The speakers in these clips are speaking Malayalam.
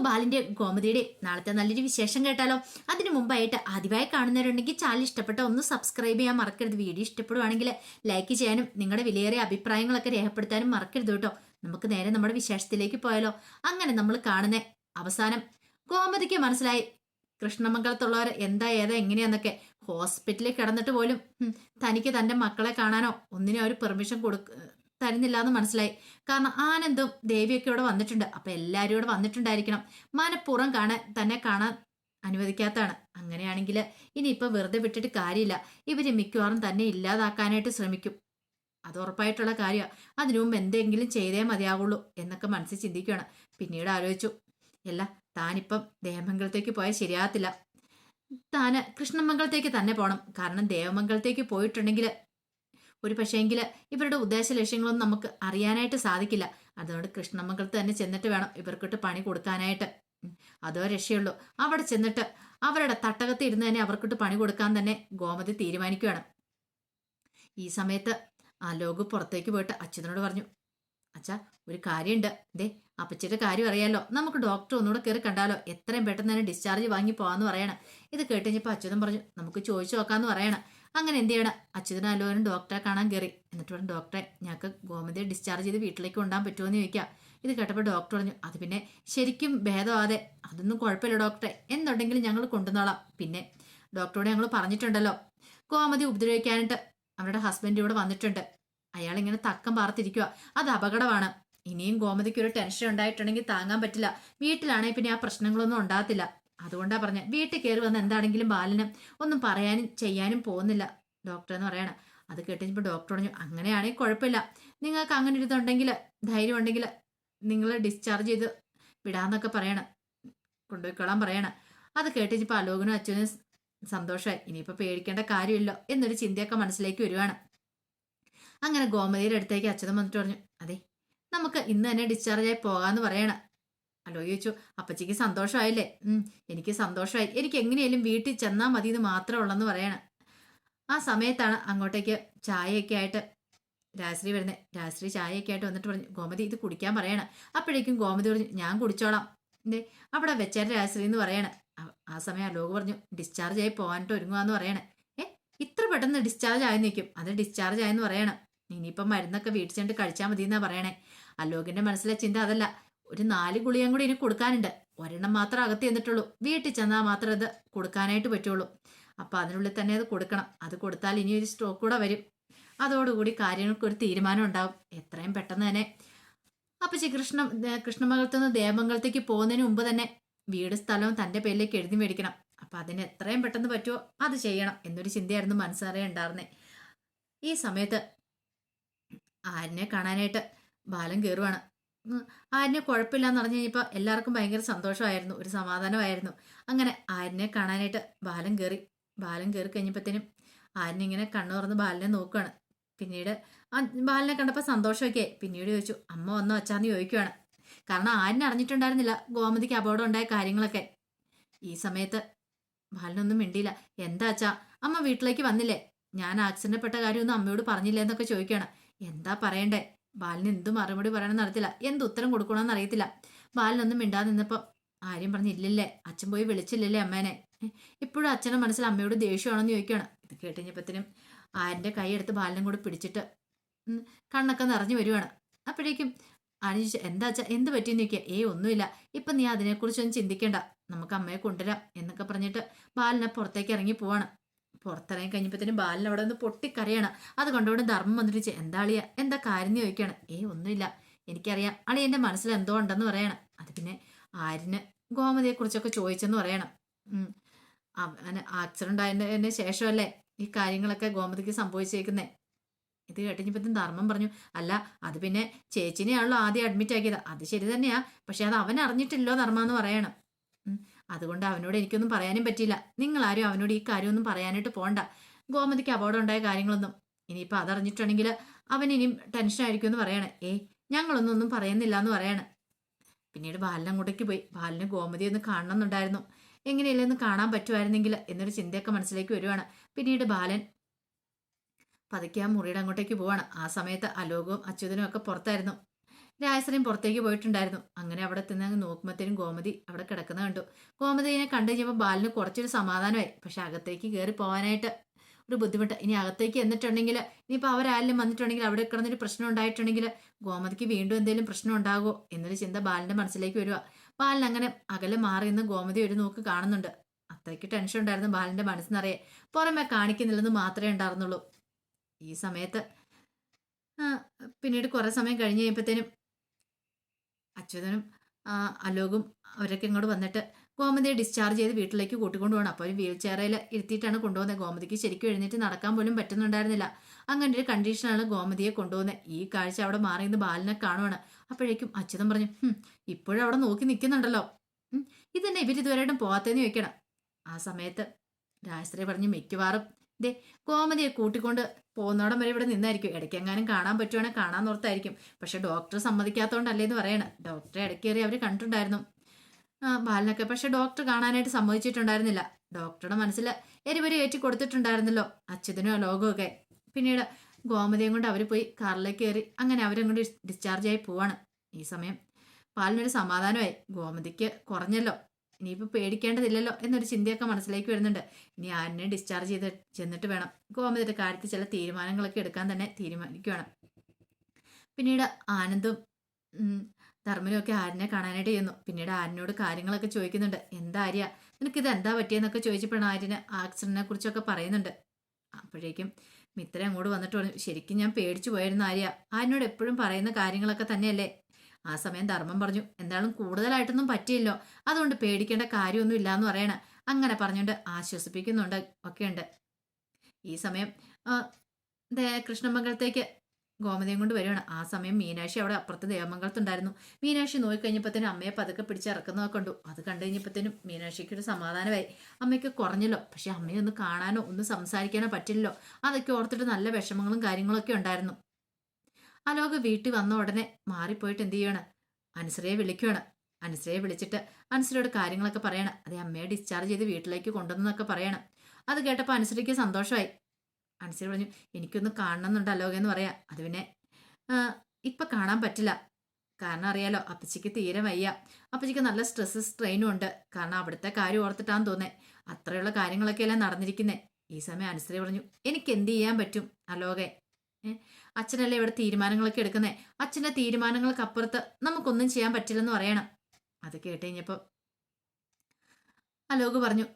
നമുക്ക് ബാലിന്റെ ഗോമതിയുടെ നാളത്തെ നല്ലൊരു വിശേഷം കേട്ടാലോ? അതിനു മുമ്പായിട്ട് ആദ്യമായി കാണുന്നവരുണ്ടെങ്കിൽ ചാനൽ ഇഷ്ടപ്പെട്ട ഒന്ന് സബ്സ്ക്രൈബ് ചെയ്യാൻ മറക്കരുത്. വീഡിയോ ഇഷ്ടപ്പെടുവാണെങ്കിൽ ലൈക്ക് ചെയ്യാനും നിങ്ങളുടെ വിലയേറിയ അഭിപ്രായങ്ങളൊക്കെ രേഖപ്പെടുത്താനും മറക്കരുത് കേട്ടോ. നമുക്ക് നേരെ നമ്മുടെ വിശേഷത്തിലേക്ക് പോയാലോ? അങ്ങനെ നമ്മൾ കാണുന്ന അവസാനം ഗോമതിക്ക് മനസ്സിലായി. കൃഷ്ണമംഗലത്തുള്ളവർ എന്താ ഏതാ എങ്ങനെയാന്നൊക്കെ. ഹോസ്പിറ്റലിൽ കിടന്നിട്ട് പോലും തനിക്ക് തന്റെ മക്കളെ കാണാനോ ഒന്നിനും അവർ പെർമിഷൻ കൊടുക്ക തരുന്നില്ല എന്ന് മനസ്സിലായി. കാരണം ആനന്ദും ദേവിയൊക്കെ ഇവിടെ വന്നിട്ടുണ്ട്. അപ്പൊ എല്ലാവരും ഇവിടെ വന്നിട്ടുണ്ടായിരിക്കണം. മനഃപൂർവം കാണാൻ തന്നെ കാണാൻ അനുവദിക്കാത്തതാണ്. അങ്ങനെയാണെങ്കിൽ ഇനിയിപ്പോൾ വെറുതെ വിട്ടിട്ട് കാര്യമില്ല. ഇവർ മിക്കവാറും തന്നെ ഇല്ലാതാക്കാനായിട്ട് ശ്രമിക്കും. അത് ഉറപ്പായിട്ടുള്ള കാര്യമാണ് അതിനു മുമ്പ് എന്തെങ്കിലും ചെയ്തേ മതിയാവുള്ളൂ എന്നൊക്കെ മനസ്സിൽ ചിന്തിക്കുകയാണ്. പിന്നീട് ആലോചിച്ചു. അല്ല താനിപ്പം ദേവമംഗലത്തേക്ക് പോയാൽ ശരിയാകത്തില്ല. താന് കൃഷ്ണമംഗലത്തേക്ക് തന്നെ പോകണം കാരണം ദേവമംഗലത്തേക്ക് പോയിട്ടുണ്ടെങ്കിൽ ഒരു പക്ഷേങ്കിൽ ഇവരുടെ ഉദ്ദേശ ലക്ഷ്യങ്ങളൊന്നും നമുക്ക് അറിയാനായിട്ട് സാധിക്കില്ല. അതുകൊണ്ട് കൃഷ്ണമംഗലത്ത് തന്നെ ചെന്നിട്ട് വേണം ഇവർക്കിട്ട് പണി കൊടുക്കാനായിട്ട്. അതോ രക്ഷയുള്ളൂ. അവിടെ ചെന്നിട്ട് അവരുടെ തട്ടകത്ത് ഇരുന്ന് തന്നെ അവർക്കിട്ട് പണി കൊടുക്കാൻ തന്നെ ഗോമതി തീരുമാനിക്കുകയാണ് ഈ സമയത്ത് ആ ലോകു പുറത്തേക്ക് പോയിട്ട് അച്ഛനോട് പറഞ്ഞു അച്ഛാ ഒരു കാര്യമുണ്ട് ദേ അപ്പച്ചിയുടെ കാര്യം അറിയാലോ. നമുക്ക് ഡോക്ടർ ഒന്നുകൂടെ കയറി കണ്ടാലോ. എത്രയും പെട്ടെന്ന് തന്നെ ഡിസ്ചാർജ് വാങ്ങി പോവാന്ന് പറയണം. ഇത് കേട്ടുകഴിഞ്ഞപ്പോൾ അച്ഛനും പറഞ്ഞു നമുക്ക് ചോദിച്ചു നോക്കാന്ന് പറയണം. അങ്ങനെ എന്ത് ചെയ്യണം? അച്യുതൻ അലോനും ഡോക്ടറെ കാണാൻ കയറി എന്നിട്ട് പറഞ്ഞു ഡോക്ടറെ ഞങ്ങൾക്ക് ഗോമതിയെ ഡിസ്ചാർജ് ചെയ്ത് വീട്ടിലേക്ക് കൊണ്ടാൻ പറ്റുമോ എന്ന് ചോദിക്കാം. ഇത് കേട്ടപ്പോൾ ഡോക്ടർ പറഞ്ഞു അത് പിന്നെ ശരിക്കും ഭേദമാതെ അതൊന്നും കുഴപ്പമില്ല ഡോക്ടറെ എന്നുണ്ടെങ്കിലും ഞങ്ങൾ കൊണ്ടുവന്നോളാം. പിന്നെ ഡോക്ടറോട് ഞങ്ങൾ പറഞ്ഞിട്ടുണ്ടല്ലോ. ഗോമതി ഉപദ്രവിക്കാനായിട്ട് അവരുടെ ഹസ്ബൻഡ് ഇവിടെ വന്നിട്ടുണ്ട്. അയാൾ ഇങ്ങനെ തക്കം പാർത്തിരിക്കുക അത് അപകടമാണ്. ഇനിയും ഗോമതിക്ക് ഒരു ടെൻഷൻ ഉണ്ടായിട്ടുണ്ടെങ്കിൽ താങ്ങാൻ പറ്റില്ല. വീട്ടിലാണെങ്കിൽ പിന്നെ ആ പ്രശ്നങ്ങളൊന്നും ഉണ്ടാകത്തില്ല. അതുകൊണ്ടാ പറഞ്ഞ. വീട്ടിൽ കയറി വന്ന് എന്താണെങ്കിലും ബാലന് ഒന്നും പറയാനും ചെയ്യാനും പോകുന്നില്ല. ഡോക്ടർ എന്ന് പറയണം. അത് കേട്ടിപ്പോൾ ഡോക്ടർ പറഞ്ഞു അങ്ങനെയാണെങ്കിൽ കുഴപ്പമില്ല. നിങ്ങൾക്ക് അങ്ങനെ ഒരു ഇതുണ്ടെങ്കിൽ ധൈര്യം ഉണ്ടെങ്കിൽ നിങ്ങൾ ഡിസ്ചാർജ് ചെയ്ത് വിടാന്നൊക്കെ പറയണം. കൊണ്ടുപോയിക്കോളാൻ പറയണം. അത് കേട്ടിപ്പോൾ അലോകനും അച്ഛനും സന്തോഷമായി ഇനിയിപ്പോൾ പേടിക്കേണ്ട കാര്യമില്ല എന്നൊരു ചിന്തയൊക്കെ മനസ്സിലേക്ക് വരുവാണ്. അങ്ങനെ ഗോമതിയുടെ അടുത്തേക്ക് അച്ഛനും വന്നിട്ട് പറഞ്ഞു അതെ നമുക്ക് ഇന്ന് തന്നെ ഡിസ്ചാർജ് ആയി പോകാന്ന് പറയണം. അല്ലോ ചോദിച്ചു അപ്പച്ചിക്ക് സന്തോഷമായില്ലേ? എനിക്ക് സന്തോഷമായി. എനിക്ക് എങ്ങനെയായാലും വീട്ടിൽ ചെന്നാൽ മതി എന്ന് മാത്രമേ ഉള്ളെന്ന് പറയണം. ആ സമയത്താണ് അങ്ങോട്ടേക്ക് ചായയൊക്കെ ആയിട്ട് രാശ്രീ വരുന്നത് രാശ്രീ ചായയൊക്കെ ആയിട്ട് വന്നിട്ട് പറഞ്ഞു ഗോമതി ഇത് കുടിക്കാൻ പറയണം. അപ്പോഴേക്കും ഗോമതി പറഞ്ഞു ഞാൻ കുടിച്ചോളാം. എന്തേ അവിടെ വെച്ചാൽ രാശ്രീ എന്ന് പറയണം. ആ- സമയം അലോക് പറഞ്ഞു ഡിസ്ചാർജ് ആയി പോകാനായിട്ട് ഒരുങ്ങുകയെന്ന് പറയണേ. ഏ ഇത്ര പെട്ടെന്ന് ഡിസ്ചാർജ് ആയി നിൽക്കും അത് ഡിസ്ചാർജ് ആയെന്ന് പറയണം. ഇനിയിപ്പം മരുന്നൊക്കെ വീട്ടിൽ ചെന്നിട്ട് കഴിച്ചാൽ മതി എന്നാ പറയണേ. അലോകിന്റെ മനസ്സിലെ ചിന്ത അതല്ല. ഒരു നാല് ഗുളിയും കൂടി ഇനി കൊടുക്കാനുണ്ട്. ഒരെണ്ണം മാത്രം അകത്ത് ചെന്നിട്ടുള്ളൂ. വീട്ടിൽ ചെന്നാൽ മാത്രം അത് കൊടുക്കാനായിട്ട് പറ്റുള്ളൂ. അപ്പൊ അതിനുള്ളിൽ തന്നെ അത് കൊടുക്കണം. അത് കൊടുത്താൽ ഇനി ഒരു സ്ട്രോക്ക് കൂടെ വരും. അതോടുകൂടി കാര്യങ്ങൾക്ക് ഒരു തീരുമാനം ഉണ്ടാവും. എത്രയും പെട്ടെന്ന് തന്നെ. അപ്പൊ കൃഷ്ണ കൃഷ്ണമംഗലത്ത് നിന്ന് ദേവമംഗലത്തേക്ക് പോകുന്നതിന് മുമ്പ് തന്നെ വീട് സ്ഥലവും തന്റെ പേരിലേക്ക് എഴുതി മേടിക്കണം. അപ്പൊ അതിന് എത്രയും പെട്ടെന്ന് പറ്റുമോ അത് ചെയ്യണം എന്നൊരു ചിന്തയായിരുന്നു മനസ്സറിയ ഉണ്ടായിരുന്നേ. ഈ സമയത്ത് ആരിനെ കാണാനായിട്ട് ബാലൻ കയറുവാണ് ഉം, കുഴപ്പമില്ലാന്ന് പറഞ്ഞു കഴിഞ്ഞപ്പോൾ എല്ലാവർക്കും ഭയങ്കര സന്തോഷമായിരുന്നു ഒരു സമാധാനമായിരുന്നു. അങ്ങനെ ആര്യനെ കാണാനായിട്ട് ബാലൻ കയറി ബാലൻ കയറി കഴിഞ്ഞപ്പോഴത്തേനും ആരിനെ ഇങ്ങനെ കണ്ണു തുറന്ന് ബാലിനെ നോക്കുകയാണ് പിന്നീട് ആ ബാലിനെ കണ്ടപ്പോൾ സന്തോഷമൊക്കെ പിന്നീട് ചോദിച്ചു അമ്മ വന്നോ അച്ഛാന്ന് ചോദിക്കുകയാണ് കാരണം ആരിനെ അറിഞ്ഞിട്ടുണ്ടായിരുന്നില്ല ഗോമതിക്ക് അപകടം ഉണ്ടായ കാര്യങ്ങളൊക്കെ. ഈ സമയത്ത് ബാലനൊന്നും മിണ്ടിയില്ല. എന്താ അച്ഛാ അമ്മ വീട്ടിലേക്ക് വന്നില്ലേ? ഞാൻ ആക്സിഡന്റ് പെട്ട കാര്യമൊന്നും അമ്മയോട് പറഞ്ഞില്ലേ? എന്നൊക്കെ ചോദിക്കുകയാണ് എന്താ പറയണ്ടേ? ബാലിന് എന്ത് മറുപടി പറയണമെന്ന് അറിയത്തില്ല. എന്ത് ഉത്തരം കൊടുക്കണമെന്ന് അറിയത്തില്ല. ബാലിനൊന്നും മിണ്ടാതെ നിന്നപ്പോ ആര്യം പറഞ്ഞു ഇല്ലല്ലേ അച്ഛൻ പോയി വിളിച്ചില്ലല്ലേ അമ്മേനെ? ഏ, ഇപ്പോഴും അച്ഛന്റെ മനസ്സിൽ അമ്മയോട് ദേഷ്യമാണെന്ന് ചോദിക്കുകയാണ്. ഇത് കേട്ടുകഴിഞ്ഞപ്പത്തിനും ആരിന്റെ കൈയെടുത്ത് ബാലിനും കൂടെ പിടിച്ചിട്ട് കണ്ണൊക്കെ നിറഞ്ഞു വരുവാണ്. അപ്പോഴേക്കും ചോദിച്ചു എന്താ അച്ഛാ എന്ത് പറ്റിയെന്ന് ചോദിക്കുക ഏയ് ഒന്നുമില്ല. ഇപ്പൊ നീ അതിനെക്കുറിച്ചൊന്നും ചിന്തിക്കേണ്ട. നമുക്ക് അമ്മയെ കൊണ്ടുവരാം എന്നൊക്കെ പറഞ്ഞിട്ട് ബാലിനെ പുറത്തേക്ക് ഇറങ്ങി പോവാണ്. പുറത്തിറങ്ങി കഴിഞ്ഞപ്പോഴത്തേനും ബാലൻ അവിടെ നിന്ന് പൊട്ടിക്കരയാണ്. അത് കണ്ടുകൊണ്ട് ധർമ്മം വന്നിട്ട് എന്താ അളിയ? എന്താ കാര്യം? ചോദിക്കുകയാണ്. ഏ ഒന്നുമില്ല. എനിക്കറിയാം. അളി എന്റെ മനസ്സിൽ എന്തോ ഉണ്ടെന്ന് പറയണം. അത് പിന്നെ ആരിന് ഗോമതിയെ കുറിച്ചൊക്കെ ചോദിച്ചെന്ന് പറയണം. അവന് ആക്സിഡന്റ് ആയതിന് ശേഷമല്ലേ ഈ കാര്യങ്ങളൊക്കെ ഗോമതിക്ക് സംഭവിച്ചേക്കുന്നേ? ഇത് കേട്ടിഞ്ഞപ്പത്തും ധർമ്മം പറഞ്ഞു അല്ല അത് പിന്നെ ചേച്ചിനെയാണല്ലോ ആദ്യം അഡ്മിറ്റ് ആക്കിയത്. അത് ശരി തന്നെയാ. പക്ഷെ അത് അവൻ അറിഞ്ഞിട്ടില്ലോ ധർമ്മ എന്ന് പറയണം. അതുകൊണ്ട് അവനോട് എനിക്കൊന്നും പറയാനും പറ്റിയില്ല. നിങ്ങൾ ആരും അവനോട് ഈ കാര്യമൊന്നും പറയാനായിട്ട് പോണ്ട. ഗോമതിക്ക് അപകടം ഉണ്ടായ കാര്യങ്ങളൊന്നും ഇനിയിപ്പോൾ അതറിഞ്ഞിട്ടുണ്ടെങ്കിൽ അവൻ ഇനിയും ടെൻഷൻ ആയിരിക്കും എന്ന് പറയണേ. ഏയ് ഞങ്ങളൊന്നും ഒന്നും പറയുന്നില്ല എന്ന് പറയണേ. പിന്നീട് ബാലൻ അങ്ങോട്ടേക്ക് പോയി. ബാലിന് ഗോമതി ഒന്ന് കാണണമെന്നുണ്ടായിരുന്നു. എങ്ങനെയല്ലേ ഒന്ന് കാണാൻ പറ്റുമായിരുന്നെങ്കിൽ എന്നൊരു ചിന്തയൊക്കെ മനസ്സിലേക്ക് വരുവാണ്. പിന്നീട് ബാലൻ പതുക്കെ ആ മുറിയുടെ അങ്ങോട്ടേക്ക് പോവാണ്. ആ സമയത്ത് അലോകവും അച്യുതനും ഒക്കെ പുറത്തായിരുന്നു. രാജശ്രീയും പുറത്തേക്ക് പോയിട്ടുണ്ടായിരുന്നു. അങ്ങനെ അവിടെ തിന്ന് നോക്കുമ്പോഴത്തേനും ഗോമതി അവിടെ കിടക്കുന്ന കണ്ടു. ഗോമതിനെ കണ്ടു കഴിഞ്ഞപ്പോൾ ബാലിന് കുറച്ചൊരു സമാധാനമായി. പക്ഷെ അകത്തേക്ക് കയറി പോകാനായിട്ട് ഒരു ബുദ്ധിമുട്ട്. ഇനി അകത്തേക്ക് എന്നിട്ടുണ്ടെങ്കിൽ ഇനിയിപ്പോൾ അവരാരെങ്കിലും വന്നിട്ടുണ്ടെങ്കിൽ അവിടെ കിടന്നൊരു പ്രശ്നം ഉണ്ടായിട്ടുണ്ടെങ്കിൽ ഗോമതിക്ക് വീണ്ടും എന്തെങ്കിലും പ്രശ്നം ഉണ്ടാകുമോ എന്നൊരു ചിന്ത ബാലിന്റെ മനസ്സിലേക്ക് വരിക ബാലൻ അങ്ങനെ അകലെ മാറി നിന്ന് ഗോമതി ഒരു നോക്ക് കാണുന്നുണ്ട്. അത്രയ്ക്ക് ടെൻഷൻ ഉണ്ടായിരുന്നു ബാലിന്റെ മനസ്സിനറിയെ പുറമെ കാണിക്കുന്നില്ലെന്ന് മാത്രമേ ഉണ്ടായിരുന്നുള്ളൂ. ഈ സമയത്ത് പിന്നീട് കുറേ സമയം കഴിഞ്ഞ് കഴിയുമ്പോഴത്തേനും അച്യുതനും അലോകും അവരൊക്കെ ഇങ്ങോട്ട് വന്നിട്ട് ഗോമതിയെ ഡിസ്ചാർജ് ചെയ്ത് വീട്ടിലേക്ക് കൂട്ടിക്കൊണ്ടു പോകണം അപ്പോൾ വീൽ ചെയറിൽ ഇരുത്തിയിട്ടാണ് കൊണ്ടുപോകുന്നത് ഗോമതിക്ക് ശരിക്കും എഴുന്നേറ്റ് നടക്കാൻ പോലും പറ്റുന്നുണ്ടായിരുന്നില്ല. അങ്ങനെ ഒരു കണ്ടീഷനാണ് ഗോമതിയെ കൊണ്ടുപോകുന്നത് ഈ കാഴ്ച അവിടെ മാറി നിന്ന് ബാലിനെ കാണുവാണ്. അപ്പോഴേക്കും അച്യുതൻ പറഞ്ഞു ഇപ്പോഴും അവിടെ നോക്കി നിൽക്കുന്നുണ്ടല്ലോ. ഇതന്നെ ഇവരിതുവരെയായിട്ടും പോകാത്തതെന്ന് ചോദിക്കണം. ആ സമയത്ത് രാജശ്രീ പറഞ്ഞു മിക്കവാറും ദേ ഗോമതിയെ കൂട്ടിക്കൊണ്ട് പോകുന്നോടം വരെ ഇവിടെ നിന്നായിരിക്കും. ഇടയ്ക്കെങ്ങാനും കാണാൻ പറ്റുവാണെങ്കിൽ കാണാൻ ഓർത്തായിരിക്കും. പക്ഷെ ഡോക്ടർ സമ്മതിക്കാത്തതുകൊണ്ടല്ലേ എന്ന് പറയണം. ഡോക്ടറെ ഇടയ്ക്കേറി അവർ കണ്ടിട്ടുണ്ടായിരുന്നു. ബാലനൊക്കെ പക്ഷെ ഡോക്ടർ കാണാനായിട്ട് സമ്മതിച്ചിട്ടുണ്ടായിരുന്നില്ല. ഡോക്ടറുടെ മനസ്സിൽ എരിവരി ഏറ്റി കൊടുത്തിട്ടുണ്ടായിരുന്നല്ലോ അച്യുതനും ലോകമൊക്കെ. പിന്നീട് ഗോമതിയും കൊണ്ട് അവർ പോയി കാറിലേക്ക് കയറി അങ്ങനെ അവരും ഡിസ്ചാർജ് ആയി പോവാണ്. ഈ സമയം പാലിനൊരു സമാധാനമായി. ഗോമതിക്ക് കുറഞ്ഞല്ലോ. ഇനിയിപ്പോൾ പേടിക്കേണ്ടതില്ലല്ലോ എന്നൊരു ചിന്തയൊക്കെ മനസ്സിലേക്ക് വരുന്നുണ്ട്. ഇനി ആരിനെ ഡിസ്ചാർജ് ചെയ്ത് ചെന്നിട്ട് വേണം. ഗോമതിയുടെ കാര്യത്തിൽ ചില തീരുമാനങ്ങളൊക്കെ എടുക്കാൻ തന്നെ തീരുമാനിക്കുകയാണ് പിന്നീട് ആനന്ദും ധർമ്മനൊക്കെ ആരിനെ കാണാനായിട്ട് ചെയ്യുന്നു പിന്നീട് ആരിനോട് കാര്യങ്ങളൊക്കെ ചോദിക്കുന്നുണ്ട്. എന്താ ആര്യ? നിനക്കിത് എന്താ പറ്റിയെന്നൊക്കെ ചോദിച്ചപ്പോഴാണ് ആര്യന് ആക്സിഡന്റിനെ കുറിച്ചൊക്കെ പറയുന്നുണ്ട്. അപ്പോഴേക്കും മിത്ര അങ്ങോട്ട് വന്നിട്ട് ശരിക്കും ഞാൻ പേടിച്ചു പോയിരുന്നു ആര്യ. ആരിനോട് എപ്പോഴും പറയുന്ന കാര്യങ്ങളൊക്കെ തന്നെയല്ലേ? ആ സമയം ധർമ്മം പറഞ്ഞു എന്തായാലും കൂടുതലായിട്ടൊന്നും പറ്റിയില്ലോ. അതുകൊണ്ട് പേടിക്കേണ്ട കാര്യമൊന്നും ഇല്ലാന്ന് പറയണ. അങ്ങനെ പറഞ്ഞുകൊണ്ട് ആശ്വസിപ്പിക്കുന്നുണ്ട് ഒക്കെയുണ്ട്. ഈ സമയം കൃഷ്ണമംഗലത്തേക്ക് ഗോമതിയും കൊണ്ട് വരികയാണ്. ആ സമയം മീനാക്ഷി അവിടെ അപ്പുറത്ത് ദേവമംഗലത്തുണ്ടായിരുന്നു. മീനാക്ഷി നോക്കിക്കഴിഞ്ഞപ്പോഴത്തേനും അമ്മയെ പതുക്കെ പിടിച്ചിറക്കുന്നതൊക്കെ കണ്ടു. അത് കണ്ടു കഴിഞ്ഞപ്പോഴത്തേനും മീനാക്ഷിക്ക് ഒരു സമാധാനമായി. അമ്മയ്ക്ക് കുറഞ്ഞല്ലോ. പക്ഷെ അമ്മയെ ഒന്ന് കാണാനോ ഒന്ന് സംസാരിക്കാനോ പറ്റില്ലല്ലോ. അതൊക്കെ ഓർത്തിട്ട് നല്ല വിഷമങ്ങളും കാര്യങ്ങളൊക്കെ ഉണ്ടായിരുന്നു. അലോക് വീട്ടിൽ വന്ന ഉടനെ മാറിപ്പോയിട്ട് എന്ത് ചെയ്യണം? അനുസരയെ വിളിക്കുകയാണ് അനുസരയെ വിളിച്ചിട്ട് അനുസരയോട് കാര്യങ്ങളൊക്കെ പറയണം. അതെ അമ്മയെ ഡിസ്ചാർജ് ചെയ്ത് വീട്ടിലേക്ക് കൊണ്ടുവന്നൊക്കെ പറയണം. അത് കേട്ടപ്പോൾ അനുസരിക്ക് സന്തോഷമായി. അനുസരി പറഞ്ഞു എനിക്കൊന്ന് കാണണമെന്നുണ്ട് അലോക എന്ന് പറയാം. അത് പിന്നെ ഇപ്പം കാണാൻ പറ്റില്ല. കാരണം അറിയാലോ അപ്പച്ചിക്ക് തീരെ വയ്യ. അപ്പച്ചിക്ക് നല്ല സ്ട്രെസ് സ്ട്രെയിനും ഉണ്ട്. കാരണം അവിടുത്തെ കാര്യം ഓർത്തിട്ടാന്ന് തോന്നേ. അത്രയുള്ള കാര്യങ്ങളൊക്കെയല്ലേ നടന്നിരിക്കുന്നേ. ഈ സമയം അനുസരി പറഞ്ഞു എനിക്ക് എന്ത് ചെയ്യാൻ പറ്റും അലോകെ? അച്ഛനല്ലേ ഇവിടെ തീരുമാനങ്ങളൊക്കെ എടുക്കുന്നേ? അച്ഛന്റെ തീരുമാനങ്ങൾക്ക് അപ്പുറത്ത് നമുക്കൊന്നും ചെയ്യാൻ പറ്റില്ലെന്ന് പറയണം. അത് കേട്ട് കഴിഞ്ഞപ്പോൾ അലോക് പറഞ്ഞു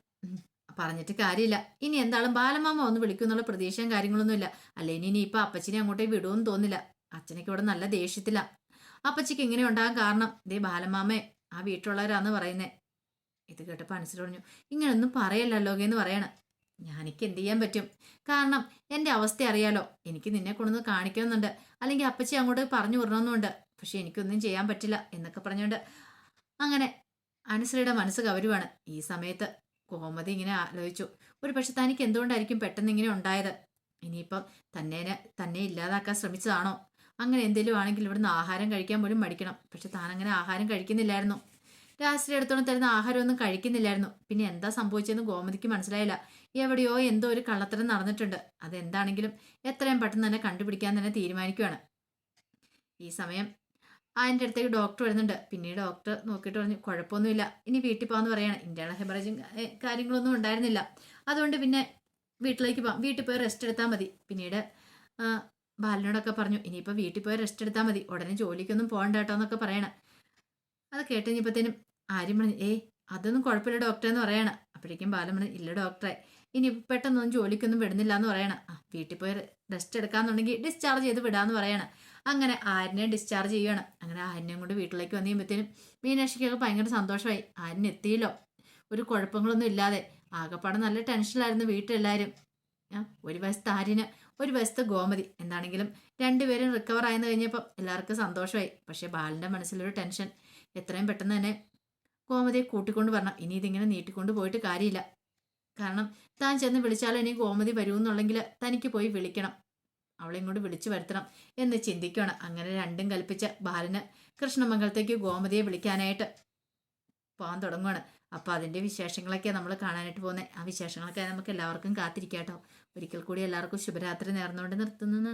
പറഞ്ഞിട്ട് കാര്യമില്ല. ഇനി എന്താളും ബാലമാമ ഒന്ന് വിളിക്കുന്നുള്ള പ്രതീക്ഷയും കാര്യങ്ങളൊന്നുമില്ല. അല്ലേ ഇനി ഇപ്പൊ അപ്പച്ചിനെ അങ്ങോട്ടേ വിടുമെന്ന് തോന്നില്ല അച്ഛനൊക്കെ ഇവിടെ നല്ല ദേഷ്യത്തില്ല അപ്പച്ചിക്ക് ഇങ്ങനെ ഉണ്ടാകാൻ കാരണം ദേ ബാലമാമേ ആ വീട്ടിലുള്ളവരാന്ന് പറയുന്നേ. ഇത് കേട്ടപ്പോൾ മനസ്സിൽ പറഞ്ഞു ഇങ്ങനൊന്നും പറയല്ല എന്ന് പറയണം. ഞാനിക്ക് എന്ത് ചെയ്യാൻ പറ്റും? കാരണം എന്റെ അവസ്ഥ അറിയാലോ. എനിക്ക് നിന്നെ കൊണ്ടൊന്ന് കാണിക്കണമെന്നുണ്ട്. അല്ലെങ്കിൽ അപ്പച്ചി അങ്ങോട്ട് പറഞ്ഞു വിടണമെന്നുണ്ട് പക്ഷെ എനിക്കൊന്നും ചെയ്യാൻ പറ്റില്ല എന്നൊക്കെ പറഞ്ഞുകൊണ്ട് അങ്ങനെ അനുശ്രീയുടെ മനസ്സ് കവരുവാണ്. ഈ സമയത്ത് കോമതി ഇങ്ങനെ ആലോചിച്ചു. ഒരു പക്ഷെ തനിക്ക് എന്തുകൊണ്ടായിരിക്കും പെട്ടെന്ന് ഇങ്ങനെ ഉണ്ടായത്? ഇനിയിപ്പം തന്നെ തന്നെ ഇല്ലാതാക്കാൻ ശ്രമിച്ചതാണോ? അങ്ങനെ എന്തെങ്കിലും ആണെങ്കിൽ ഇവിടുന്ന് ആഹാരം കഴിക്കാൻ പോലും മടിക്കണം. പക്ഷെ താൻ അങ്ങനെ ആഹാരം കഴിക്കുന്നില്ലായിരുന്നു. രാത്രി എടുത്തോളം തരുന്ന ആഹാരമൊന്നും കഴിക്കുന്നില്ലായിരുന്നു. പിന്നെ എന്താ സംഭവിച്ചതെന്ന് ഗോമതിക്ക് മനസ്സിലായില്ല. എവിടെയോ എന്തോ ഒരു കള്ളത്തരം നടന്നിട്ടുണ്ട്. അതെന്താണെങ്കിലും എത്രയും പെട്ടെന്ന് തന്നെ കണ്ടുപിടിക്കാൻ തന്നെ തീരുമാനിക്കുകയാണ് ഈ സമയം അതിന്റെ അടുത്തേക്ക് ഡോക്ടർ വരുന്നുണ്ട്. പിന്നീട് ഡോക്ടർ നോക്കിയിട്ട് പറഞ്ഞു കുഴപ്പമൊന്നുമില്ല. ഇനി വീട്ടിൽ പോകാമെന്ന് പറയാണ്. ഇന്റേണൽ ഹെമറേജും കാര്യങ്ങളൊന്നും ഉണ്ടായിരുന്നില്ല. അതുകൊണ്ട് പിന്നെ വീട്ടിലേക്ക് പോകാം വീട്ടിൽ പോയി റെസ്റ്റ് എടുത്താൽ മതി. പിന്നീട് ബാലനോടൊക്കെ പറഞ്ഞു ഇനിയിപ്പോൾ വീട്ടിൽ പോയി റെസ്റ്റ് എടുത്താൽ മതി. ഉടനെ ജോലിക്കൊന്നും പോകണ്ട കേട്ടോ എന്നൊക്കെ പറയണം. അത് കേട്ട് കഴിഞ്ഞപ്പോഴത്തേനും ആരും പറഞ്ഞു ഏയ് അതൊന്നും കുഴപ്പമില്ല ഡോക്ടറെ എന്ന് പറയണം. അപ്പോഴേക്കും ബാലൻ പറഞ്ഞു ഇല്ല ഡോക്ടറെ ഇനി പെട്ടെന്നൊന്നും ജോലിക്കൊന്നും വിടുന്നില്ല എന്ന് പറയണം. ആ വീട്ടിൽ പോയി റെസ്റ്റ് എടുക്കാന്നുണ്ടെങ്കിൽ ഡിസ്ചാർജ് ചെയ്ത് വിടാന്ന് പറയണം. അങ്ങനെ ആരിനെ ഡിസ്ചാർജ് ചെയ്യണം അങ്ങനെ ആരിനെയും കൊണ്ട് വീട്ടിലേക്ക് വന്നു കഴിയുമ്പോഴത്തേനും മീനാക്ഷിക്കൊക്കെ ഭയങ്കര സന്തോഷമായി. ആരിനെ എത്തിയില്ലോ. ഒരു കുഴപ്പങ്ങളൊന്നും ഇല്ലാതെ. ആകെപ്പാടെ നല്ല ടെൻഷനിലായിരുന്നു വീട്ടിലെല്ലാവരും. ഒരു വശത്ത് ആര്യന് ഒരു വശത്ത് ഗോമതി. എന്താണെങ്കിലും രണ്ടുപേരും റിക്കവർ ആയെന്ന് കഴിഞ്ഞപ്പോൾ എല്ലാവർക്കും സന്തോഷമായി. പക്ഷേ ബാലിന്റെ മനസ്സിലൊരു ടെൻഷൻ എത്രയും പെട്ടെന്ന് തന്നെ ഗോമതിയെ കൂട്ടിക്കൊണ്ട് വരണം. ഇനി ഇതിങ്ങനെ നീട്ടിക്കൊണ്ട് പോയിട്ട് കാര്യമില്ല. കാരണം താൻ ചെന്ന് വിളിച്ചാലും ഇനി ഗോമതി വരുമെന്നുണ്ടെങ്കിൽ തനിക്ക് പോയി വിളിക്കണം. അവളെ ഇങ്ങോട്ട് വിളിച്ചു വരുത്തണം എന്ന് ചിന്തിക്കണം. അങ്ങനെ രണ്ടും കൽപ്പിച്ച ബാലന് കൃഷ്ണമംഗലത്തേക്ക് ഗോമതിയെ വിളിക്കാനായിട്ട് പോകാൻ തുടങ്ങുകയാണ് അപ്പോൾ അതിന്റെ വിശേഷങ്ങളൊക്കെ നമ്മൾ കാണാനായിട്ട് പോകുന്നത് ആ വിശേഷങ്ങളൊക്കെ നമുക്ക് എല്ലാവർക്കും കാത്തിരിക്കാം കേട്ടോ. ഒരിക്കൽ കൂടി എല്ലാവർക്കും ശുഭരാത്രി നേർന്നുകൊണ്ട് നിർത്തുന്നു.